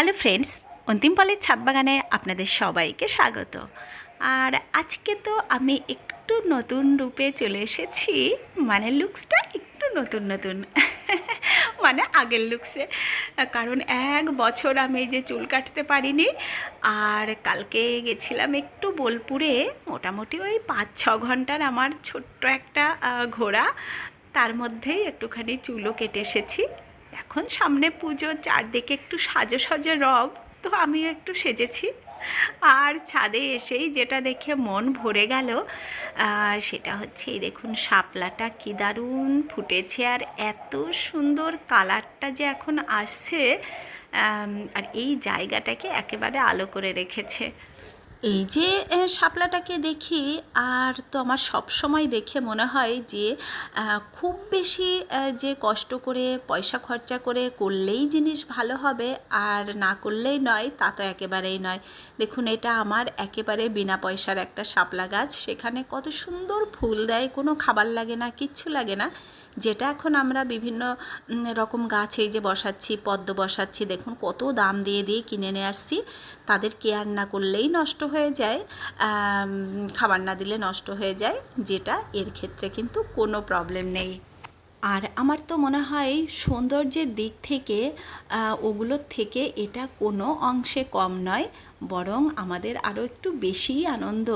Hello friends, অন্তিম পালের ছাদ বাগানে আপনাদের সবাইকে স্বাগত। আর আজকে তো আমি একটু নতুন রূপে চলে এসেছি মানে লুকসটা একটু নতুন নতুন মানে আগের লুকসে। কারণ এক বছর আমি যে চুল কাটতে পারিনি, আর কালকে গেছিলাম একটু বোলপুরে, মোটামুটি ওই পাঁচ ছ ঘণ্টার আমার ছোট্ট একটা ঘোরা তার মধ্যেই একটুখানি চুলও কেটে এসেছি। এখন সামনে পুজো, চারদিকে একটু সাজো সাজো রব, তো আমিও একটু সেজেছি। আর ছাদে এসেই যেটা দেখে মন ভরে গেল সেটা হচ্ছে এই দেখুন শাপলাটা কি দারুণ ফুটেছে। আর এত সুন্দর কালারটা যে এখন আসছে আর এই জায়গাটাকে একেবারে আলো করে রেখেছে। এই যে শাপলাটাকে দেখি, আর তো আমার সব সময় দেখে মনে হয় যে খুব বেশি যে কষ্ট করে, পয়সা খরচা করে করলেই জিনিস ভালো হবে, আর না করলেই নয়, তা তো একেবারেই নয়। দেখুন, এটা আমার একেবারে বিনা পয়সার একটা শাপলা গাছ। সেখানে কত সুন্দর ফুল দেয়, কোনো খাবার লাগে না, কিচ্ছু লাগে না। যেটা এখন আমরা বিভিন্ন রকম গাছ এই যে বসাচ্ছি, পদ্ম বসাচ্ছি, দেখুন কত দাম দিয়ে দিয়ে কিনে নিয়ে আসছি। তাদের কেয়ার না করলেই নষ্ট হয়ে যায় খাবার না দিলে নষ্ট হয়ে যায়, যেটা এর ক্ষেত্রে কিন্তু কোনো প্রবলেম নেই। আর আমার তো মনে হয় সৌন্দর্যের দিক থেকে ওগুলোর থেকে এটা কোনো অংশে কম নয়, বরং আমাদের আরও একটু বেশিই আনন্দ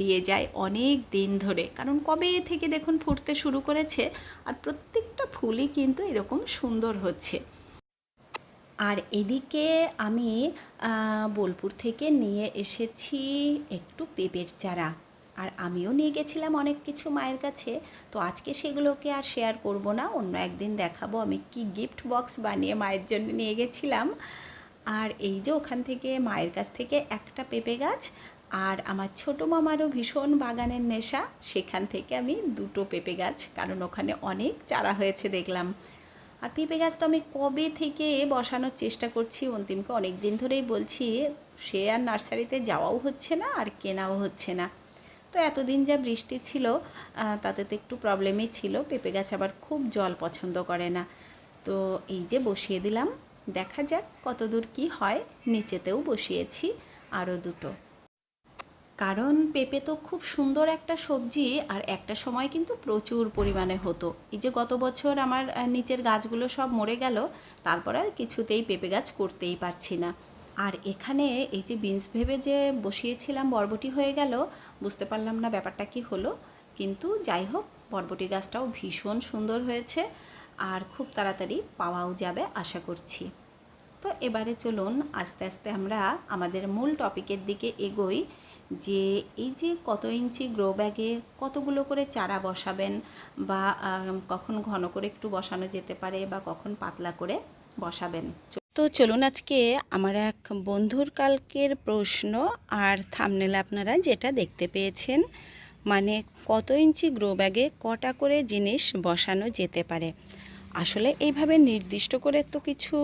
দিয়ে যায় অনেক দিন ধরে। কারণ কবে থেকে দেখুন ফুটতে শুরু করেছে, আর প্রত্যেকটা ফুলই কিন্তু এরকম সুন্দর হচ্ছে। আর এদিকে আমি বোলপুর থেকে নিয়ে এসেছি একটু পেঁপের চারা। আর আমিও নিয়ে গেছিলাম অনেক কিছু মায়ের কাছে। তো আজকে সেগুলোকে আর শেয়ার করব না, অন্য একদিন দেখাবো। আমি কি গিফট বক্স বানিয়ে মায়ের জন্য নিয়ে গেছিলাম। আর এই যে ওখান থেকে মায়ের কাছ থেকে একটা পেঁপে গাছ আর আমার ছোটো মামারও ভীষণ বাগানের নেশা, সেখান থেকে আমি দুটো পেঁপে গাছ, কারণ ওখানে অনেক চারা হয়েছে দেখলাম। আর পেঁপে গাছ তো আমি কবে থেকে বসানোর চেষ্টা করছি অন্তিমকে অনেক দিন ধরেই বলছি, সে আর নার্সারিতে যাওয়াও হচ্ছে না আর কেনাও হচ্ছে না। তো এতদিন যা বৃষ্টি ছিল তাতে তো একটু প্রবলেমই ছিল। পেঁপে গাছ আবার খুব জল পছন্দ করে না। তো এই যে বসিয়ে দিলাম, দেখা যাক কতদূর কি হয়। নিচেতেও বসিয়েছি আরও দুটো। কারণ পেঁপে তো খুব সুন্দর একটা সবজি, আর একটা সময় কিন্তু প্রচুর পরিমাণে হতো। এই যে গত বছর আমার নিচের গাছগুলো সব মরে গেল, তারপর আর কিছুতেই পেঁপে গাছ করতেই পারছি না। আর এখানে এই যে বিনস ভেবে যে বসিয়েছিলাম বরবটি হয়ে গেল, বুঝতে পারলাম না ব্যাপারটা কি হলো। কিন্তু যাই হোক, বরবটি গাছটাও ভীষণ সুন্দর হয়েছে আর খুব তাড়াতাড়ি পাওয়াও যাবে আশা করছি। তো এবারে চলুন আস্তে আস্তে আমরা আমাদের মূল টপিকের দিকে এগোই, যে এই যে কত ইঞ্চি গ্রো ব্যাগে কতগুলো করে চারা বসাবেন বা কখন ঘন করে একটু বসানো যেতে পারে বা কখন পাতলা করে বসাবেন? তো চলুন আজকে আমার এক বন্ধুর কালকের প্রশ্ন আর থামনেলে আপনারা যেটা দেখতে পেয়েছেন মানে কত ইঞ্চি গ্রো ব্যাগে কটা করে জিনিস বসানো যেতে পারে? আসলে এইভাবে নির্দিষ্ট করে তো কিছু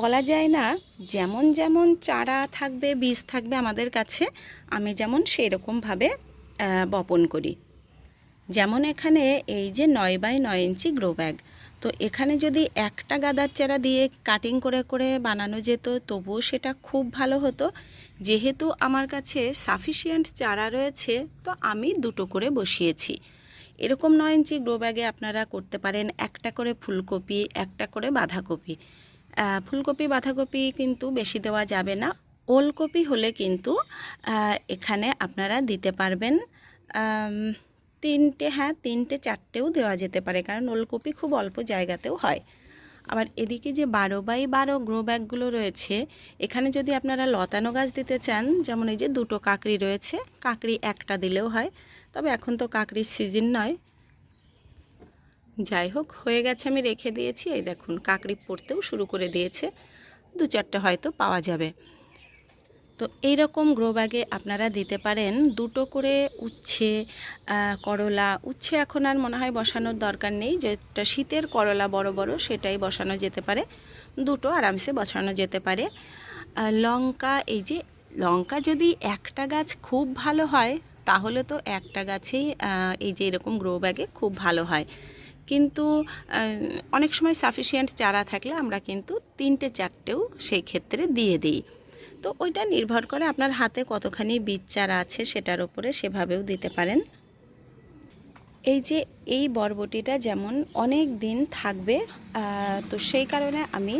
বলা যায় না। যেমন যেমন চারা থাকবে, বীজ থাকবে আমাদের কাছে, আমি যেমন সেই রকমভাবে বপন করি। যেমন এখানে এই যে নয় বাই নয় ইঞ্চি গ্রো ব্যাগ তো এখানে যদি একটা গাদার চারা দিয়ে কাটিং করে করে বানানো যেত, তবুও সেটা খুব ভালো হতো। যেহেতু আমার কাছে সাফিসিয়েন্ট চারা রয়েছে, তো আমি দুটো করে বসিয়েছি। এরকম নয় ইঞ্চি গ্রো ব্যাগে আপনারা করতে পারেন একটা করে ফুলকপি, একটা করে বাঁধাকপি। ফুলকপি, বাঁধাকপি কিন্তু বেশি দেওয়া যাবে না। ওলকপি হলে কিন্তু এখানে আপনারা দিতে পারবেন। তিনটে হ্যাঁ তিনটে, চারটেও দেওয়া যেতে পারে, কারণ ওলকপি খুব অল্প জায়গাতেও হয়। আবার এদিকে যে বারো বাই বারো গ্রো ব্যাগগুলো রয়েছে, এখানে যদি আপনারা লতানো গাছ দিতে চান, যেমন এই যে দুটো কাকড়ি রয়েছে, কাকড়ি একটা দিলেও হয়, তবে এখন তো কাকড়ির সিজন নয়। যাই হোক, হয়ে গেছে, আমি রেখে দিয়েছি, এই দেখুন, কাকড়ি পড়তেও শুরু করে দিয়েছে দু চারটে হয়তো পাওয়া যাবে। তো এই রকম গ্রো ব্যাগে আপনারা দিতে পারেন। দুটো করে উচ্ছে করলা। উচ্ছে এখন আর মনে হয় বসানোর দরকার নেই। যেটা শীতের করলা বড় বড় সেটাই বসানো যেতে পারে। দুটো আরামসে বসানো যেতে পারে। লঙ্কা, এই যে লঙ্কা যদি একটা গাছ খুব ভালো হয়, তাহলে তো একটা গাছেই এই যে এরকম গ্রো ব্যাগে খুব ভালো হয়। কিন্তু অনেক সময় সাফিসিয়েন্ট চারা থাকলে আমরা কিন্তু তিনটে, চারটেও সেই ক্ষেত্রে দিয়ে দিই। তো ওইটা নির্ভর করে আপনার হাতে কতখানি বীজ চারা আছে সেটার উপরে সেভাবেও দিতে পারেন। এই যে এই বরবটিটা যেমন অনেক দিন থাকবে তো সেই কারণে আমি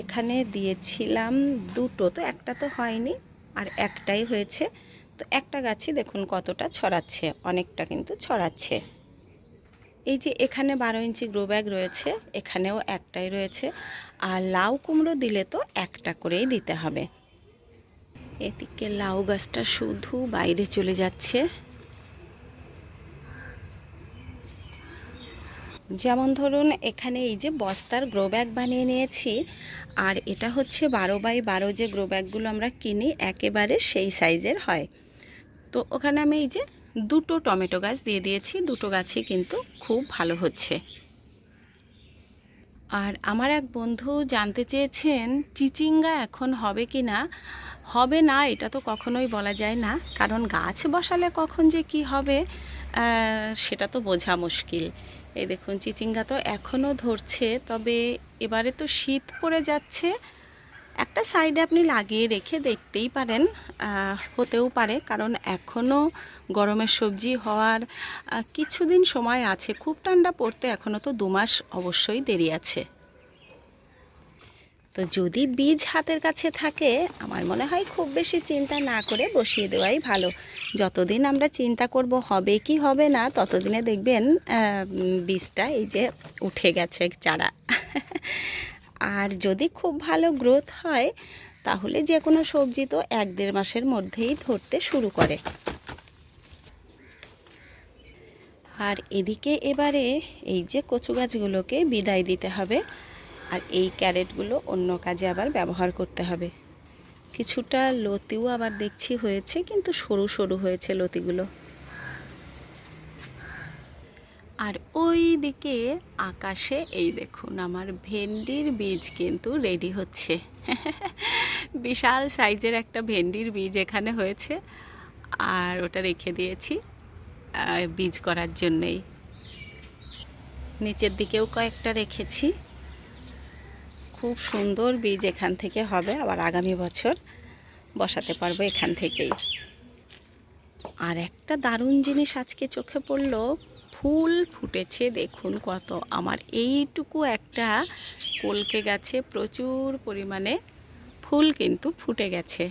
এখানে দিয়েছিলাম দুটো, তো একটা তো হয়নি আর একটাই হয়েছে। তো একটা গাছই দেখুন কতটা ছড়াচ্ছে, অনেকটা কিন্তু ছড়াচ্ছে। এই যে এখানে বারো ইঞ্চি গ্রো ব্যাগ রয়েছে, এখানেও একটাই রয়েছে। আর লাউ কুমড়ো দিলে তো একটা করেই দিতে হবে। এদিকে লাউ গাছটা শুধু বাইরে চলে যাচ্ছে। যেমন ধরুন, এখানে এই যে বস্তার গ্রো ব্যাগ বানিয়ে নিয়েছি, আর এটা হচ্ছে বারো বাই বারো যে গ্রো ব্যাগগুলো আমরা কিনি, একেবারে সেই সাইজের হয়। তো ওখানে আমি এই যে দুটো টমেটো গাছ দিয়ে দিয়েছি, দুটো গাছই কিন্তু খুব ভালো হচ্ছে। আর আমার এক বন্ধু জানতে চেয়েছেন, চিচিঙ্গা এখন হবে কি না? হবে না, এটা তো কখনোই বলা যায় না। কারণ গাছ বসালে কখন যে কি হবে সেটা তো বোঝা মুশকিল। এই দেখুন, চিচিঙ্গা তো এখনও ধরছে, তবে এবারে তো শীত পড়ে যাচ্ছে। একটা সাইডে আপনি লাগিয়ে রেখে দেখতেই পারেন হতেও পারে। কারণ এখনও গরমের সবজি হওয়ার কিছুদিন সময় আছে। খুব ঠান্ডা পড়তে এখনও তো দু মাস অবশ্যই দেরি আছে। তো যদি বীজ হাতের কাছে থাকে, আমার মনে হয় খুব বেশি চিন্তা না করে বসিয়ে দেওয়াই ভালো। যতদিন আমরা চিন্তা করব হবে কি হবে না, ততদিনে দেখবেন বীজটা এই যে উঠে গেছে চারা। আর যদি খুব ভালো গ্রোথ হয়, তাহলে যে কোনো সবজি তো এক দেড় মাসের মধ্যেই ধরতে শুরু করে। আর এদিকে এবারে এই যে কচু গাছগুলোকে বিদায় দিতে হবে, আর এই ক্যারেটগুলো অন্য কাজে আবার ব্যবহার করতে হবে। কিছুটা লতিও আবার দেখছি হয়েছে, কিন্তু সরু সরু হয়েছে লতিগুলো। আর ওই দিকে আকাশে, এই দেখুন আমার ভেন্ডির বীজ কিন্তু রেডি হচ্ছে। বিশাল সাইজের একটা ভেন্ডির বীজ এখানে হয়েছে। আর ওটা রেখে দিয়েছি বীজ করার জন্যেই। নিচের দিকেও কয়েকটা রেখেছি। খুব সুন্দর বীজ এখান থেকে হবে, আবার আগামী বছর বসাতে পারব এখান থেকেই। আর একটা দারুণ জিনিস আজকে চোখে পড়ল ফুল ফুটেছে, দেখুন কত। আমার এইটুকু একটা কলকে গাছে প্রচুর পরিমাণে ফুল কিন্তু ফুটে গেছে।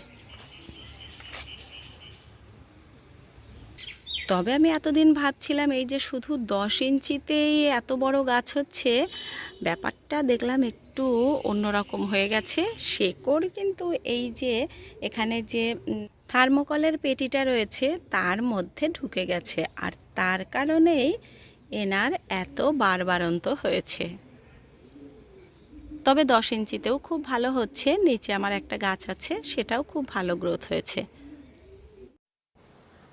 তবে আমি এতদিন ভাবছিলাম, এই যে শুধু দশ ইঞ্চিতেই এত বড় গাছ হচ্ছে, ব্যাপারটা দেখলাম একটু অন্যরকম হয়ে গেছে। শেকড় কিন্তু এই যে এখানে যে থার্মোকলের পেটিটা রয়েছে, তার মধ্যে ঢুকে গেছে। আর তার কারণেই এনার এত বারবারন্ত হয়েছে। তবে দশ ইঞ্চিতেও খুব ভালো হচ্ছে, নিচে আমার একটা গাছ আছে, সেটাও খুব ভালো গ্রোথ হয়েছে।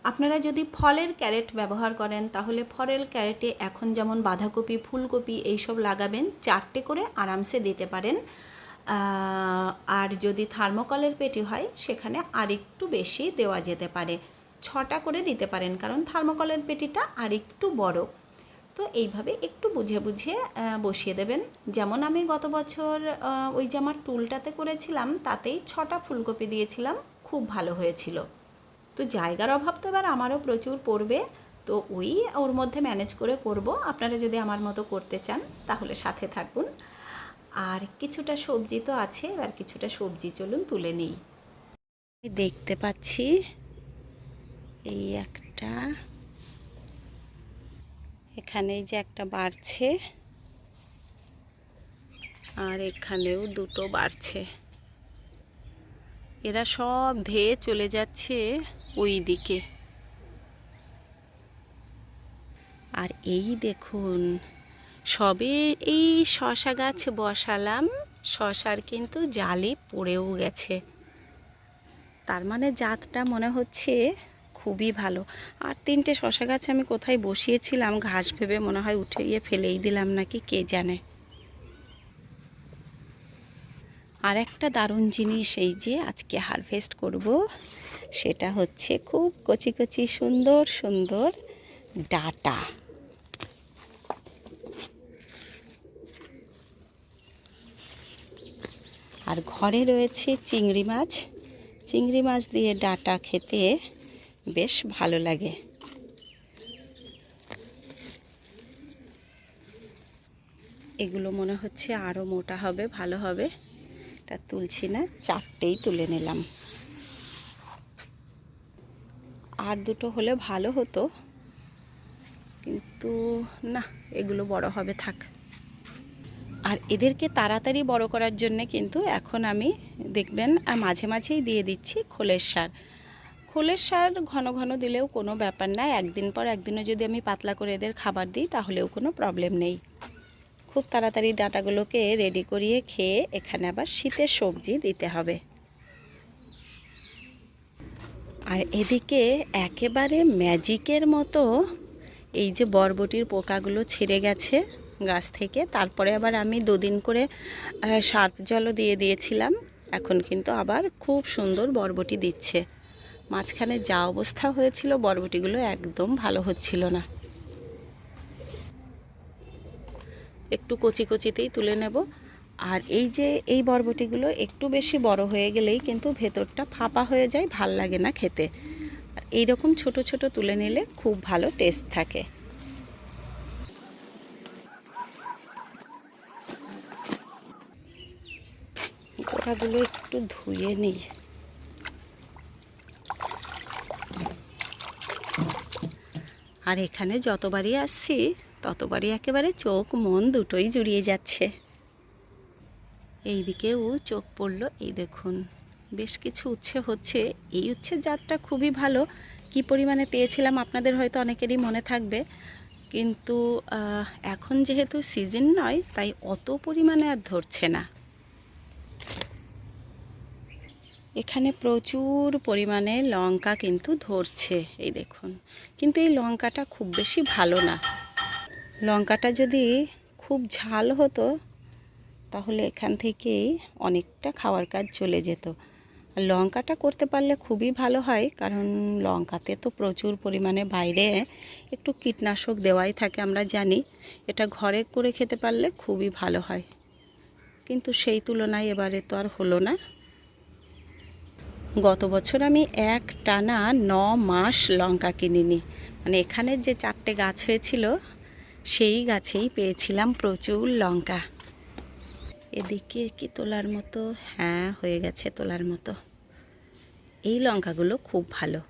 আপনারা যদি ফলের ক্যারেট ব্যবহার করেন, তাহলে ফলের ক্যারেটে এখন যেমন বাঁধাকপি, ফুলকপি, এইসব লাগাবেন, চারটে করে আরামসে দিতে পারেন। আর যদি থার্মোকলের পেটি হয়, সেখানে আরেকটু বেশি দেওয়া যেতে পারে। ছটা করে দিতে পারেন, কারণ থার্মোকলের পেটিটা আরেকটু বড়। তো এইভাবে একটু বুঝে বুঝে বসিয়ে দেবেন। যেমন আমি গত বছর ওই যে আমার টুলটাতে করেছিলাম, তাতেই ছটা ফুলকপি দিয়েছিলাম, খুব ভালো হয়েছিল। তো জায়গার অভাব তো এবার আমারও প্রচুর পড়বে। তো ওই ওর মধ্যে ম্যানেজ করে করব। আপনারা যদি আমার মতো করতে চান, তাহলে সাথে থাকুন। আর কিছুটা সবজি তো আছে, এবার কিছুটা সবজি চলুন তুলে নিই। দেখতে পাচ্ছি এই একটা, এখানে যে একটা বাড়ছে, আর এখানেও দুটো বাড়ছে। এরা সব ধেয়ে চলে যাচ্ছে ওই দিকে আর এই দেখুন সবে এই শশা গাছ বসালাম। শশার কিন্তু জালি পড়েও গেছে। তার মানে জাতটা মনে হচ্ছে খুবই ভালো। আর তিনটে শশা গাছ আমি কোথায় বসিয়েছিলাম, ঘাস ভেবে মনে হয় উঠে গিয়ে ফেলেই দিলাম নাকি, কে জানে? আর একটা দারুণ জিনিস এই যে আজকে হারভেস্ট করব, সেটা হচ্ছে খুব কচি কচি সুন্দর সুন্দর ডাটা। আর ঘরে রয়েছে চিংড়ি মাছ। চিংড়ি মাছ দিয়ে ডাটা খেতে বেশ ভালো লাগে। এগুলো মনে হচ্ছে আরও মোটা হবে, ভালো হবে। এটা তুলছি না, চারটেই তুলে নিলাম। আর দুটো হলে ভালো হতো। কিন্তু না, এগুলো বড় হবে, থাক। আর এদেরকে তাড়াতাড়ি বড় করার জন্য কিন্তু এখন আমি দেখবেন মাঝে মাঝেই দিয়ে দিচ্ছি খোলের সার। খোলের সার ঘন ঘন দিলেও কোনো ব্যাপার না, একদিন পর একদিনও যদি আমি পাতলা করে এদের খাবার দিই তাহলেও কোনো প্রবলেম নেই। খুব তাড়াতাড়ি ডাটাগুলোকে রেডি করিয়ে খেয়ে এখানে আবার শীতের সবজি দিতে হবে। আর এদিকে একেবারে ম্যাজিকের মতো এই যে বরবটির পোকাগুলো ছিঁড়ে গেছে। গাছ থেকে। তারপরে আবার আমি দুদিন করে সার্ফ জলও দিয়ে দিয়েছিলাম। এখন কিন্তু আবার খুব সুন্দর বরবটি দিচ্ছে। মাঝখানে যা অবস্থা হয়েছিল, বরবটিগুলো একদম ভালো হচ্ছিল না। একটু কচি কচিতেই তুলে নেব। আর এই যে, এই বরবটিগুলো একটু বেশি বড় হয়ে গেলেই কিন্তু ভেতরটা ফাঁপা হয়ে যায়, ভালো লাগে না খেতে। আর এইরকম ছোট ছোট তুলে নিলে খুব ভালো টেস্ট থাকে। গোড়াগুলো একটু ধুয়ে নিই। আর এখানে যতবারই আসছি, ততবারই একেবারে চোখ মন দুটোই জুড়িয়ে যাচ্ছে। এই দিকেও চোখ পড়ল, এই দেখুন, বেশ কিছু উচ্ছে হচ্ছে। এই উচ্ছের জাতটা খুবই ভালো। কি পরিমাণে পেয়েছিলাম আপনাদের হয়তো অনেকেরই মনে থাকবে। কিন্তু এখন যেহেতু সিজন নয়, তাই অত পরিমাণে আর ধরছে না। এখানে প্রচুর পরিমাণে লঙ্কা কিন্তু ধরছে, এই দেখুন। কিন্তু এই লঙ্কাটা খুব বেশি ভালো না। লঙ্কাটা যদি খুব ঝাল হতো, তাহলে এখান থেকেই অনেকটা খাওয়ার কাজ চলে যেত। লঙ্কাটা করতে পারলে খুবই ভালো হয়, কারণ লঙ্কাতে তো প্রচুর পরিমাণে বাইরে একটু কীটনাশক দেওয়াই থাকে, আমরা জানি। এটা ঘরে করে খেতে পারলে খুবই ভালো হয়। কিন্তু সেই তুলনায় এবারে তো আর হলো না। গত বছর আমি এক টানা ন মাস লঙ্কা কিনিনি। মানে এখানের যে চারটে গাছ হয়েছিল, সেই গাছেই পেয়েছিলাম প্রচুর লঙ্কা। এদিকে কি তোলার মতো? হ্যাঁ হয়ে গেছে তোলার মতো। এই লঙ্কাগুলো খুব ভালো।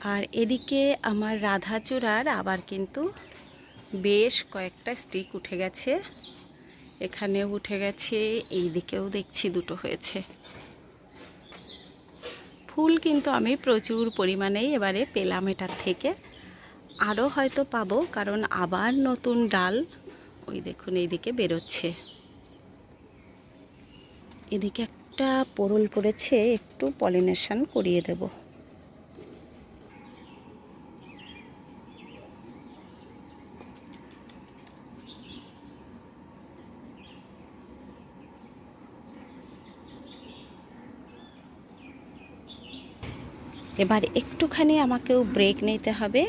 আর এদিকে আমার রাধাচূড়ার আবার কিন্তু বেশ কয়েকটা স্টিক উঠে গেছে। এখানেও উঠে গেছে এই দিকেও দেখছি দুটো হয়েছে। ফুল কিন্তু আমি প্রচুর পরিমাণেই এবারে পেলাম এটার থেকে। আরও হয়তো পাবো, কারণ আবার নতুন ডাল ওই দেখুন, এইদিকে বেরোচ্ছে। এদিকে একটা পোড়ল পড়েছে, একটু পলিনেশন করিয়ে দেবো। এবার একটুখানি আমাকেও ব্রেক নিতে হবে।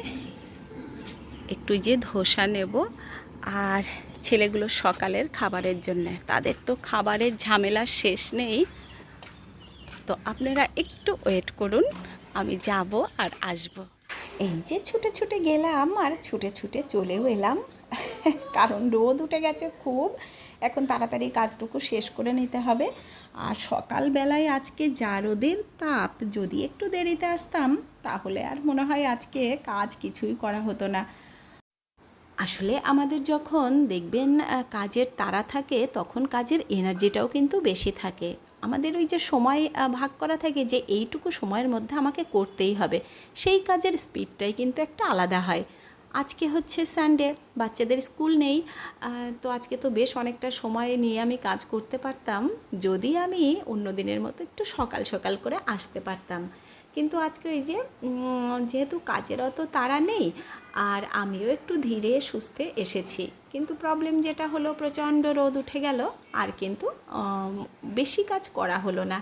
একটু যে ধোসা নেব আর ছেলেগুলো সকালের খাবারের জন্য। তাদের তো খাবারের ঝামেলা শেষ নেই। তো আপনারা একটু ওয়েট করুন, আমি যাব আর আসব। এই যে ছুটে ছুটে গেলাম আর ছুটে ছুটে চলেও এলাম। কারণ রোদ উঠে গেছে খুব। এখন তাড়াতাড়ি কাজটুকু শেষ করে নিতে হবে। আর সকালবেলায় আজকে যা রোদের তাপ, যদি একটু দেরিতে আসতাম, তাহলে আর মনে হয় আজকে কাজ কিছুই করা হতো না। আসলে আমাদের যখন দেখবেন কাজের তাড়া থাকে, তখন কাজের এনার্জিটাও কিন্তু বেশি থাকে। আমাদের ওই যে সময় ভাগ করা থাকে যে, এইটুকু সময়ের মধ্যে আমাকে করতেই হবে। সেই কাজের স্পিডটাই কিন্তু একটা আলাদা হয়। আজকে হচ্ছে সানডে বাচ্চাদের স্কুল নেই। তো আজকে তো বেশ অনেকটা সময় নিয়ে আমি কাজ করতে পারতাম। যদি আমি অন্য দিনের মতো একটু সকাল সকাল করে আসতে পারতাম। কিন্তু আজকে ওই যে যেহেতু কাজের অত তাড়া নেই, আর আমিও একটু ধীরে সুস্থে এসেছি। কিন্তু প্রবলেম যেটা হলো, প্রচণ্ড রোদ উঠে গেল, আর কিন্তু বেশি কাজ করা হলো না।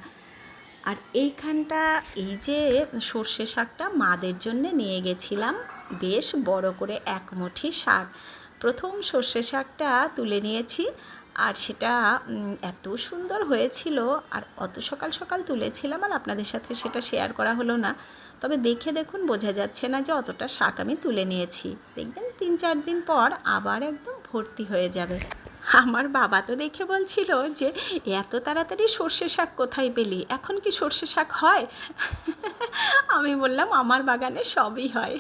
আর এইখানটা, এই যে সর্ষে শাকটা মাদের জন্য নিয়ে গেছিলাম। বেশ বড় করে এক মুঠি শাক। প্রথম সর্ষে শাকটা তুলে নিয়েছি আর সেটা এত সুন্দর হয়েছিল আর অত সকাল সকাল তুলেছিলাম আর আপনাদের সাথে সেটা শেয়ার করা হলো না। তবে দেখে দেখুন বোঝা যাচ্ছে না যে অতটা শাক আমি তুলে নিয়েছি। দেখবেন তিন চার দিন পর আবার একদম ভর্তি হয়ে যাবে। আমার বাবা তো দেখে বলছিল যে, এত তাড়াতাড়ি সর্ষে শাক কোথায় পেলি? এখন কি সর্ষে শাক হয়? আমি বললাম, আমার বাগানে সবই হয়।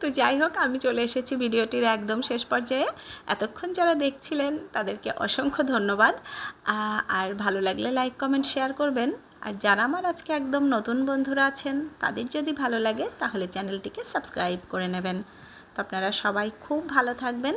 তো যাই হোক, আমি চলে এসেছি ভিডিওটির একদম শেষ পর্যায়ে। এতক্ষণ যারা দেখছিলেন, তাদেরকে অসংখ্য ধন্যবাদ। আর ভালো লাগলে লাইক, কমেন্ট, শেয়ার করবেন। আর যারা আমার আজকে একদম নতুন বন্ধুরা আছেন, তাদের যদি ভালো লাগে, তাহলে চ্যানেলটিকে সাবস্ক্রাইব করে নেবেন। তো আপনারা সবাই খুব ভালো থাকবেন।